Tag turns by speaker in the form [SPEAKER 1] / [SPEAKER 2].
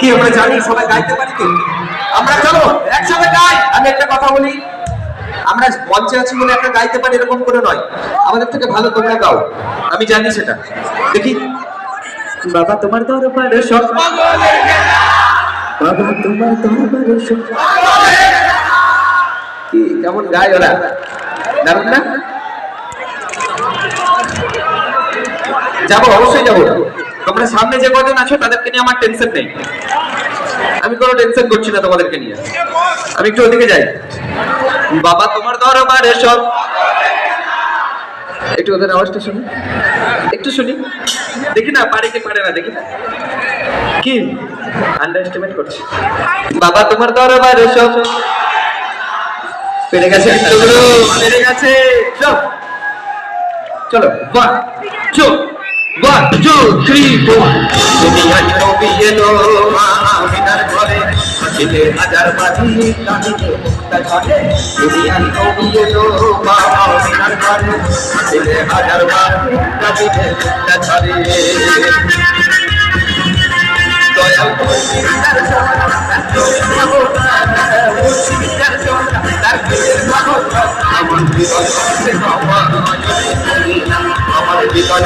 [SPEAKER 1] কি আমরা জানি? সবাই গাইতে পারি তো? আমরা চলো, একসাথে গাই। আমি একটা কথা বলি। আমরা মঞ্চে আছি বলে একটা গাইতে পারি এরকম করে নয়। আমাদের থেকে ভালো তোমরা গাও। আমি জানি সেটা। দেখি। বাবা, তোমার দরবারে সব বাবা, তোমার দরবারে কি, কেমন গায় ওরা? দারুণ না? যাব, অবশ্যই যাব। তোমরা সামনে যে কজন আছো, তাদেরকে নিয়ে আমার টেনশন নেই। আমি কোনো টেনশন করছি না তোমাদেরকে নিয়ে। আমি একটু ওদিকে যাই। বাবা, তোমার দরবারে এসব একটু ওদের আওয়াজটা শুনি। একটু শুনি। দেখি না, পারে কি পারে না, দেখি না। কি? আন্ডার এস্টিমেট করছি। বাবা তোমার দরবারে সব পেরে গেছে। পেরে গেছে। চল। চলো। One two one two three four দুনিয়ার নবী এলো আমিনার ঘরে। ছেলে হাজার বাজি কাহিনী মুক্তা ঘরে। দুনিয়ার নবী এলো আমিনার ঘরে। ছেলে হাজার বাজি কাহিনী মুক্তা ঘরে। আমার বিপদ আছে বাবা নজরে মদিনা, আমার জীবন